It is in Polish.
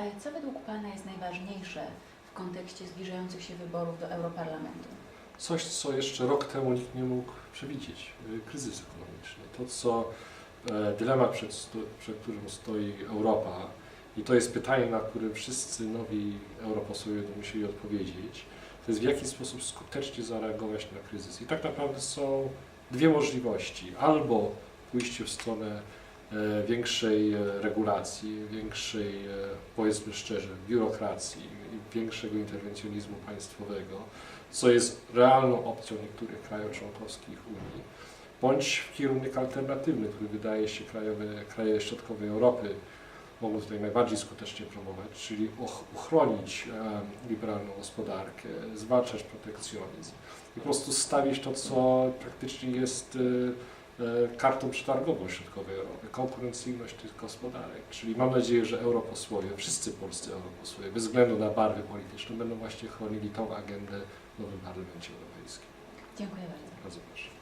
E, Co według Pana jest najważniejsze w kontekście zbliżających się wyborów do Europarlamentu? Coś, co jeszcze rok temu nikt nie mógł przewidzieć. y, Kryzys ekonomiczny. To, co e, dylemat, przed, przed którym stoi Europa i to jest pytanie, na które wszyscy nowi europosłowie będą musieli odpowiedzieć, to jest w jaki sposób skutecznie zareagować na kryzys. I tak naprawdę są dwie możliwości. Albo pójście w stronę większej e, regulacji, większej, e, powiedzmy szczerze, biurokracji, większego interwencjonizmu państwowego, co jest realną opcją niektórych krajów członkowskich Unii, bądź w kierunek alternatywny, który wydaje się krajowe, kraje środkowej Europy mogą tutaj najbardziej skutecznie promować, czyli uchronić e, liberalną gospodarkę, zwalczać protekcjonizm i po prostu stawić to, co praktycznie jest e, e, kartą przetargową środkowej Europy, konkurencyjność tych gospodarek. Czyli mam nadzieję, że europosłowie, wszyscy polscy europosłowie, bez względu na barwy polityczne, będą właśnie chronili tą agendę w nowym Parlamencie Europejskim. Dziękuję bardzo. Bardzo proszę.